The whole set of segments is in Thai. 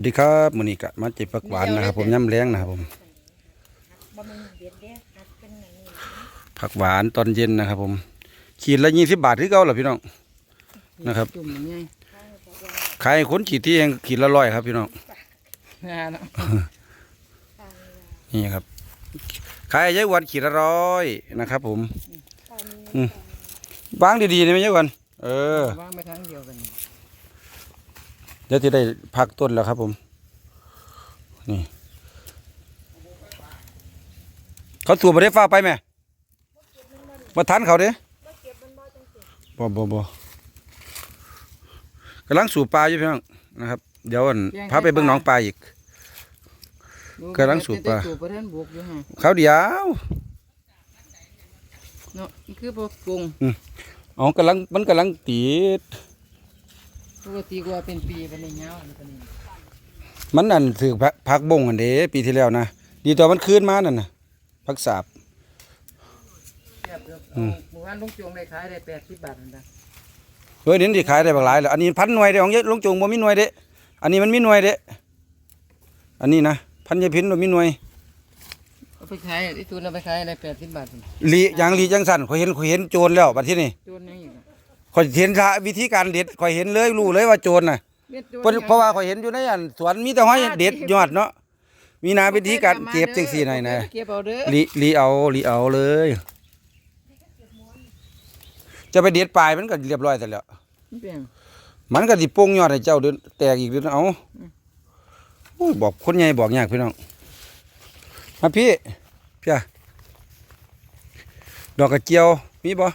สวัสดีครับมื้อนี้ก็มาเจ็บผักหวานนะครับ ผมย่ำแรงนะครับผมบ่มันเบียดเด้หักเป็นอย่างนี้ผักหวานตอนเย็นนะครับ ผมขีดละยี่สิบบาทคือเก่าเหรอพี่น้องนะครับจุ่มยังไงขายให้คนขีดที่เองขีดละร้อยครับ พี่น้องงานเนาะนี่ครับขายให้ยายหวันขีดละร้อยนะครับ ผมตอนนี้อืมวางดีๆนี่ไหมยายหวันเออวางไปครั้งเดียวกันเดี๋ยวจะได้พักต้นแล้วครับผม นี่เขาสูบมาได้ฟ้าไปไหมมาทันเขาเด้บ่เก็บมันบ่จังซี่บ่บ่บ่กำลังสูบปลาอยู่พี่น้องนะครับ เดี๋ยวอั่นพาไปเบิ่งหน้องปลาอีกกำลังสูบปลาสูบประเทศบวกอยู่ฮะข้าวเดียวเนาะนี่คือพวกปรุงอ๋อกำลังมันกำลังติด ปกติก็ว่าเป็นปีเป็นเงาอันนี้มันนั่นถือพักพักบงอันเด้ปีที่แล้วนะดีตัวมันคืนมานั่นน่ะพักสาบเทียบกับอืมหมู่บ้านลุงจงได้ขายได้แปดสิบบาทนั่นนะเฮ้ยเดี๋ยวนี้ขายได้บักหลายแล้วอันนี้พันหน่วยเด้ของยายลงจงบ่มีหน่วยเด้อันนี้มันมีหน่วยเด้อันนี้นะพันยายพินบ่มีหน่วยเอาไปขายที่ทุนเอาไปขายได้แปดสิบบาทนั่นลีอย่างลีจังสั่นข่อยเห็นข่อยเห็นโจรแล้วบัดที่นี่โจรยังอีกอะ ข่อยเห็นท่าวิธีการเด็ดข่อยเห็นเลยรู้เลยว่าโจรน่ะเม็ดโจเพราะเพราะว่าข่อยเห็นอยู่ในอันสวนมีแต่ห้อยเด็ดยอดเนาะมีนาวิธีการเก็บจังซี่หน่อยนะเก็บเอาเด้อลีลีเอาลีเอาเลย จะไปเด็ดปลายมันก็เรียบร้อยแต่แล้วมันเป็นหยังมันก็สิโป่งยอดให้เจ้าเดินแตกอีกเดือนเอาโอ้ยบอกคนใหญ่บอกยากพี่น้องมาพี่พี่อะดอกกระเจียวมีบ่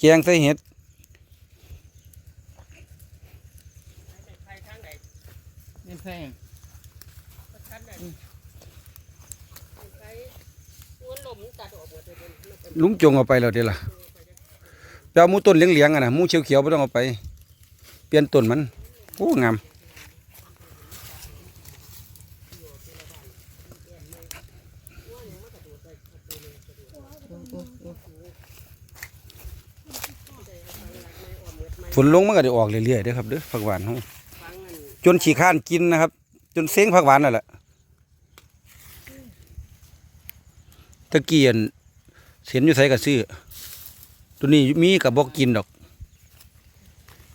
แกงใส่เห็ดเป็นแพงลุงจงเอาไปแล้วเดี๋ยวล่ะไปเอาหมูต้นเหลี้ยงๆอะนะหมูเขียวๆไม่ต้องเอาไป เปลี่ยนต้นมัน โอ้ งาม ฝนลงมันก็ได้ออกเรื่อยๆเด้อครับเด้อผักหวานเฮาจนขี้ข้านกินนะครับ จนเซ้งผักหวานนั่นแหละตะเกียนเห็นอยู่ใส่กับซื้อตัวนี้มีกับบอกกินดอก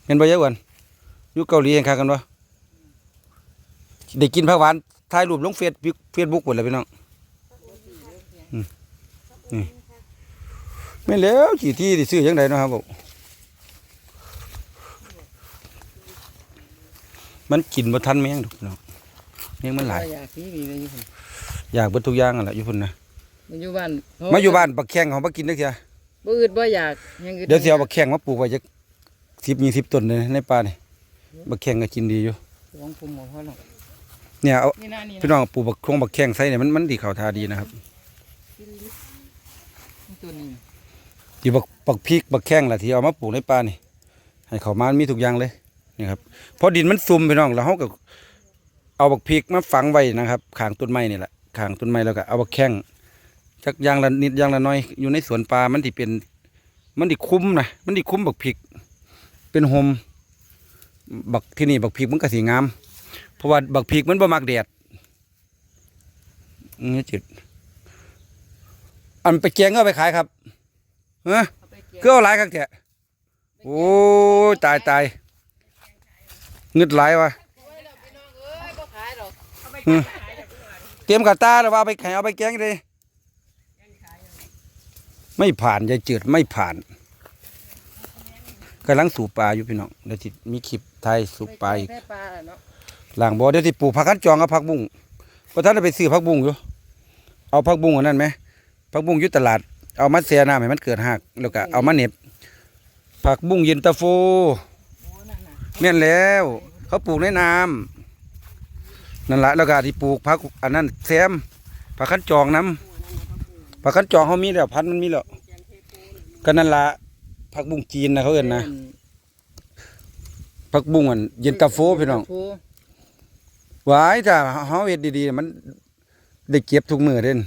เห็นบ่เยอะกวันยู่เกาหลีเองค่ะกันวะได้กินผักหวานถ่ายรูปลงเฟซเฟซบุ๊กหมดเลยพี่น้องนี่ไม่แล้วขี่ที่ได้ซื้อยังไงนะครับผม มันกินบ่ทันแมงดอกพี่น้องแมงมันหลาย อยากนี่มีอะไรอยู่พุ่นอยากเบิดทุกอย่างอะแหละอยู่พุ่นนะมาอยู่บ้านมาอยู่บ้านบักแข้งของบักกินได้เสียบ่อึดบ่อยากยังอึดเดี๋ยวสิเอาบักแข้งมาปลูกไว้จักสิบยี่สิบต้นเลยในป่านี่บักแข้งก็กินดีอยู่ ของผมบ่พอหรอกเนี่ยเอานี่นะนี่พี่นะน้องปลูกบักคงบักแข้งใส่เนี่ยมันมันดีเข้าทาดีนะครับตัวนี้ที่บักบักพริกบักแข้งล่ะที่เอามาปลูกในป่านี่ให้เขามามีทุกอย่างเลย นี่ครับเพราะดินมันซุ่มพี่น้องแล้วเฮาก็เอาบักพริกมาฝังไว้นะครับข้างต้นไม้นี่แหละข้างต้นไม้แล้วก็เอาบักแข้งจักอย่างละนิดอย่างละน้อยอยู่ในสวนป่ามันที่เป็น มันที่คุ้มนะมันที่คุ้มบักพริก เป็นโฮมบักที่นี่บักพริกมันก็สีงาม เพราะว่าบักพริกมันบ่มักแดดนี่จิตอันไปแกงก็เอาไปขายครับเฮ้ยเอาไปเก็บคือเอาหลายครั้งแท้โอ้ยตายตาย เงึดหลายวะโอ้ยเราพี่น้องเอ้ยบ่ขายหรอกเตรียมกระตาแล้วว่าเอาไปแข่งเอาไปแกงเลยไม่ผ่านยายจืดไม่ผ่านกำลังสูบปลาอยู่พี่น้องเดี๋ยวจิมีคลิปไทยสูบปลาอีกแม่ปลาเนาะหลังบ่อเดี๋ยวที่ปลูกผักขันจองกับผักบุ้งเพราะท่านได้ไปซื้อผักบุ้งอยู่ เอาผักบุ้งอันนั้นไหมผักบุ้งอยู่ตลาด เอามาเสียน้ำให้มันเกิดหักแล้วก็เอามาเหน็บผักบุ้งเย็นตาโฟโอ้นั่นน่ะ แม่นแล้ว เขาปลูกในน้ำนั่นละแล้วก็ที่ปลูกผักอันนั้นแซมผักขันจองน้ำผักขันจองเขามีแล้วพันมันมีแล้วก็นั่นละผักบุ้งจีนนะเขาเอินนะผักบุ้งอันเย็นตาโฟพี่น้องหวายถ้าเฮาเฮ็ดดีๆ มันได้เก็บทุกมือเด่น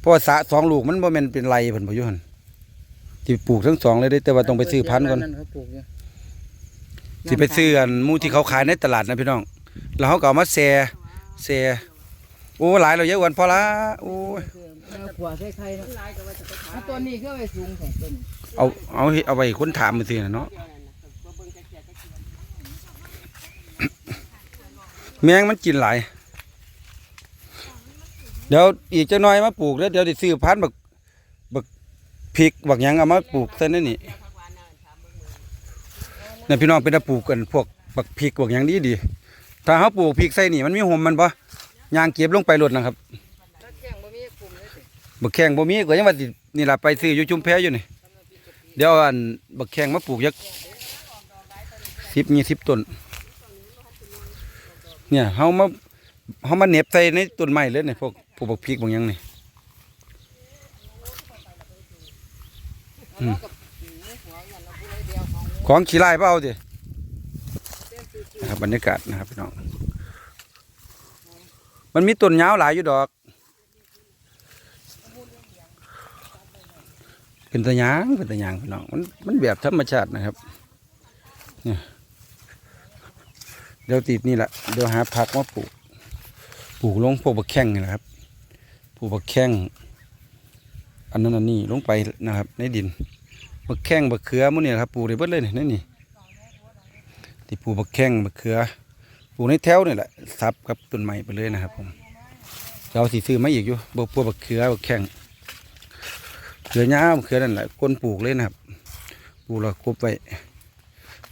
เพราะสะสองลูกมันบ่แม่นเป็นไรเพิ่นบ่อยู่หั่นที่ปลูกทั้งสองเลยเด้แต่ว่าต้องไปซื้อพันธุ์ก่อน สิไปซื้ออันหมูที่เขาขายในตลาดนะพี่น้อง แล้วเขาก็เอามาแซ่แซ่โอ้หลายเราเยอะวันพอละโอ้ยเอาขวใส่ไข่นะตัวนี้ก็ไปสูงของต้นเอาเอาเอาไปคนถามมันสินะเนาะแมงมันกินหลาย เดี๋ยวอีกจะน้อยมาปลูกแล้วเดี๋ยวได้ซื้อพันธุ์บักบักพริกบักยังเอามาปลูกใส่นั่นนี่ เนี่ยพี่น้องเป็นตาปลูกกันพวกบักพริกบักหยังดีดีถ้าเขาปลูกพริกใส่นี่มันมีหมมันปะยางเก็บลงไปหลดนะครับถ้าแข้งบ่มีกลุ่มเลยสิบักแข้งบ่มีก็ยังว่าสินี่ล่ะไปซื้ออยู่ชุมแพอยู่นี่เดี๋ยวอันบักแข้งมาปลูกยักสิบยี่สิบต้นเนี่ยเฮามาเฮามาเหน็บใส่ในต้นไม้เลยเนี่ยพวกพวกบักพริกบางอย่างนี่อืม ของขี้ลายเปล่าดินะครับบรรยากาศนะครับพี่น้อง มันมีต้นยาวหลายอยู่ดอก เป็นตะยางเป็นตะยางพี่น้องมันมันแบบธรรมชาตินะครับเนี่ยเดี๋ยวติดนี่แหละเดี๋ยวหาผักมาปลูก ปลูกลงพวกบักแข้งนี่แหละครับปลูกบักแข้งอันนั้นอันนี้ลงไปนะครับ ในดิน บักแข้งบักเขือมันเนี่ยครับปลูกได้เบิดเลยนี่นี่นี่ที่ปลูกบักแข้งบักเขือปลูกในแถวนี่แหละซับกับต้นไม้ไปเลยนะครับ ผมเราสิซื้อมาอีกอยู่บักพวกบักเขือบักแข้งเขือหญ้ามะเขือนั่นแหละก้นปลูกเลยนะครับปลูกแล้วกบไว้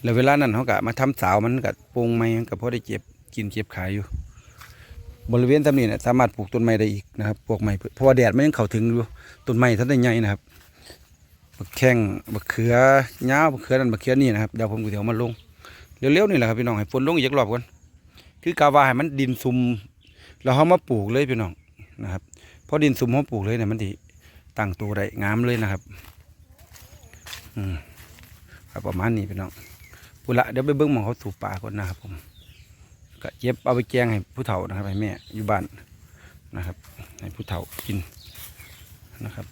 แล้วเวลานั้นเขากะมาทำสาวมันกะปรุงไม้กับพอได้เจ็บกินเจ็บขายอยู่ บริเวณตำนี้เนี่ยสามารถปลูกต้นไม้ได้อีกนะครับพวกไม้เพราะว่าแดดมันยังเข้าถึงอยู่ต้นไม้ท่านได้ใหญ่นะครับ บักแข้งบักเขือหญ้าบักเขือนั่นบักเขือนี่นะครับเดี๋ยวผมก็เดี๋ยวมาลงเร็วๆนี่แหละครับพี่น้องให้ฝนลงอีกรอบก่อนคือกาวาให้มันดินซุ่มแล้วเขามาปลูกเลยพี่น้องนะครับเพราะดินซุ่มเขาปลูกเลยเนี่ยมันดีตั้งตัวได้งามเลยนะครับอืมครับประมาณนี้พี่น้องปุระเดี๋ยวไปเบิ้งมองเขาสูบปลาก่อนนะครับผมก็เย็บเอาไปแกงให้ผู้เฒ่านะครับให้แม่อยู่บ้านนะครับ ให้ผู้เฒ่ากินนะครับ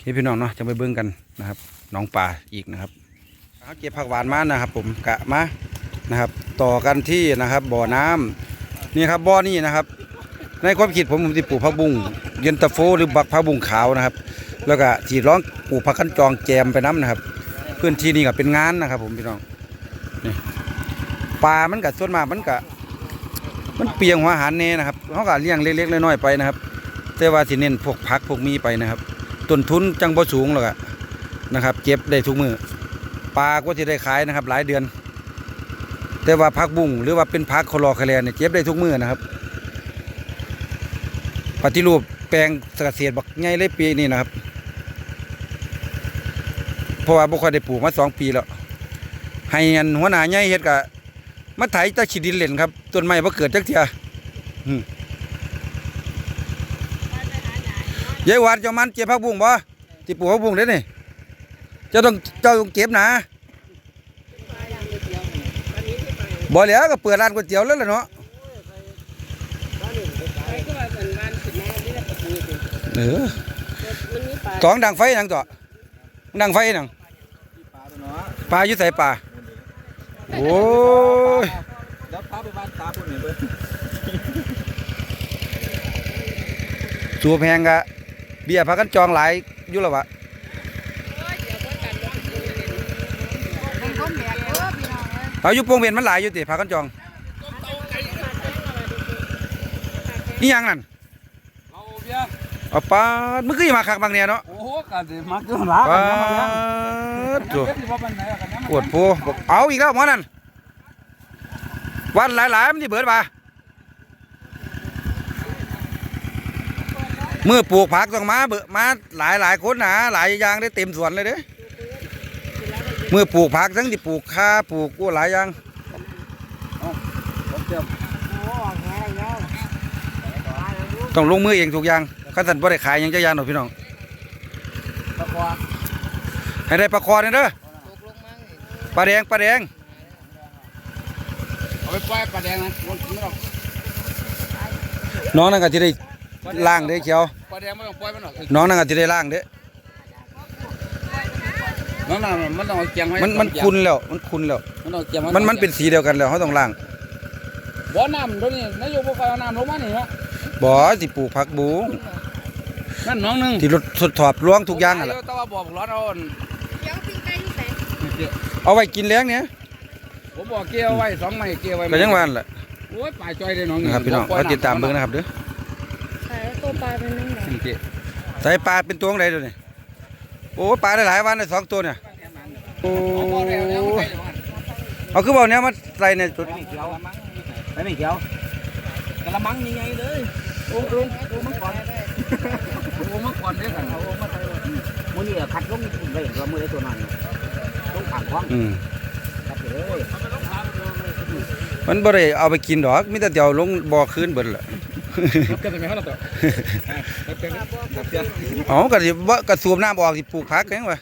เคพี่น้องเนาะจะไปเบิ้งกันนะครับน้องปลาอีกนะครับเขาเก็บผักหวานมานะครับ ผมกะมานะครับ ต่อกันที่นะครับ บ่อน้ำนี่ครับบ่อนี่นะครับ ในความคิดผมผมจะปลูกผักบุ้งเย็นตาโฟหรือบักผักบุ้งขาวนะครับ แล้วก็ที่ร้องปลูกผักขั้นจองแจมไปน้ำนะครับ พื้นที่นี่ก็เป็นงานนะครับ ผมพี่น้องนี่ปลามันก็ส่วนมากมันก็มันเปียงหัวอาหารเน่นะครับเขาก็เลี้ยงเล็กๆน้อยๆไปนะครับ แต่ว่าที่เน้นพวกผักพวกมีไปนะครับ ต้นทุนจังบ่สูงหรอกอะนะครับเก็บได้ทุกมือปลาก็จะได้ขายนะครับ หลายเดือน แต่ว่าผักบุ้งหรือว่าเป็นผักคลอคาแลนเนี่ยเก็บได้ทุกมือนะครับ ปฏิรูปแปลงเกษตรบักใหญ่เลยปีนี้นะครับเพราะว่าบ่ค่อยได้ปลูกมาสองปีแล้วให้อันหัวหน้าใหญ่เฮ็ดกะมาไถตะขีดินเล่นครับต้นไม้บ่เกิดจักเทียอืม ยายหวานเจ้ามันเก็บผักบุ้งบ่ที่ปลูกผักบุ้งเด้นี่เจ้าต้องเจ้าต้องเก็บนะบ่แล้วก็เปิดร้านก๋วยเตี๋ยวแล้วล่ะเนาะไปก็ว่าเป็นบ้านสิแม่นี่แหละปกติเออมันมีปลาสองดังไฟหนังต่อดังไฟหนังปลาอยู่ใส่ปลาโอ้ยเดี๋ยวพาไปบ้านตาพุ่นนี่เบิดตัวแพงกะเบียร์พากันจองหลายอยู่แล้ววะให้คนแบกเด้อพี่น้องเอ้ยเอาอยู่โปงเวียนมันหลายอยู่ติพากันจองนี่ยังนั่นเอาเบียร์เอาปลาดมึงก็อย่ามาคักบางเนี่ยเนาะโอ้โหกันสิมักอยู่หลาปกัลานยังมายังดตัตัววสิว่าปานไหนอะกันยังปวดโพบอกเอาอีกแล้วหมอนั่นวันหลายๆมันที่เบิดปะ เมื่อปลูกผักต้องมาเบิดมาหลายหลายๆคนนะหลายอย่างได้เต็มสวนเลยเด้เมื่อปลูกผักทั้งที่ปลูกข้าปลูกกู้หลายอย่างเจ็บโอ้ออกแหอะไรแล้วปลาแล้วลูกต้องลงมือเองทุกอย่างขั้นสันบ่ได้ขายหยังจะยานหรอกพี่น้องตะกวาให้ได้ปลาคอเนี่ยเด้อตกลงมาเลยปลาแดงปลาแดงเอาไปปล่อยปลาแดงนะบ่กินไม่หรอกน้องนั่นก็จะได้ ล่างเด้อเขียวปลาแดงไม่ต้องปล่อยมันหรอกน้องนั่นก็จะได้ล่างเด้อมันน่ะมันต้องเอาเกียงไว้มันมันคุณแล้วมันคุณแล้วมันต้องเอาเกียงไว้มันมันเป็นสีเดียวกันแล้วเขาต้องล้างบ่อน้ำตัวนี้นายกบ่ค่อยเอาน้ำลงมานี่ฮะบ่สิปลูกผักบุ้งนั่นน้องหนึงที่รถทดสอบล้วงทุกอย่างนั่นแหละแต่ว่าบอกร้อนเอาอันเดี๋ยวปิ้งไก่อยู่ไหนเอาไว้กินแล้งเนี่ยผมบอกเกี่ยวไว้สองไม้เกี่ยวไว้ก็ยังว่านั่นแหละโอ้ยปลายจอยเลยน้องนะครับพี่น้องก็ติดตามเบิ่งนะครับเด้อขายตัว ปลาเป็นนึงไหนนี่เจ๊ใส่ปลาเป็นตัวไหนตัวนี้โอ้ปลาได้หลายวันได้สองตัวเนี่ยโอ้เอาบ่แล้วแล้วมันไปเลยว่าเอาคือบอกเนี้ยมาใส่ในจุดไม่เกี่ยวไม่เกี่ยวกระมังยังไงเลยโอ้โหโอ้มังกรโอ้มังกรเด้อกันเอามาใส่มื้อนี้คัดลงไปเห็นว่ามื้อใดตัวนั้นลงทางคว้างอืมคัดไปเลยมันบ่ได้เอาไปกินดอกมีแต่เดี๋ยวลงบ่อคืนเบิดล่ะ รับกันไหมครับต่อรับกันรับกันอ๋อก็สิบ่ก็สูบน้ำออกสิปลูกผักจังวะ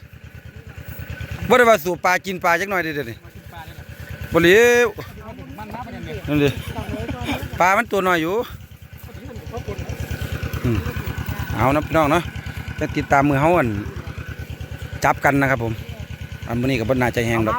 บ่ได้ว่าสูบปลากินปลาจักหน่อยเด้อเดี๋ยวนี้บ่เหลียวนั่นดิปลามันตัวน้อยอยู่เอานะพี่น้องเนาะจะติดตามมือเฮาอันจับกันนะครับผม อันนี้ก็บ่น่าจแหงดอก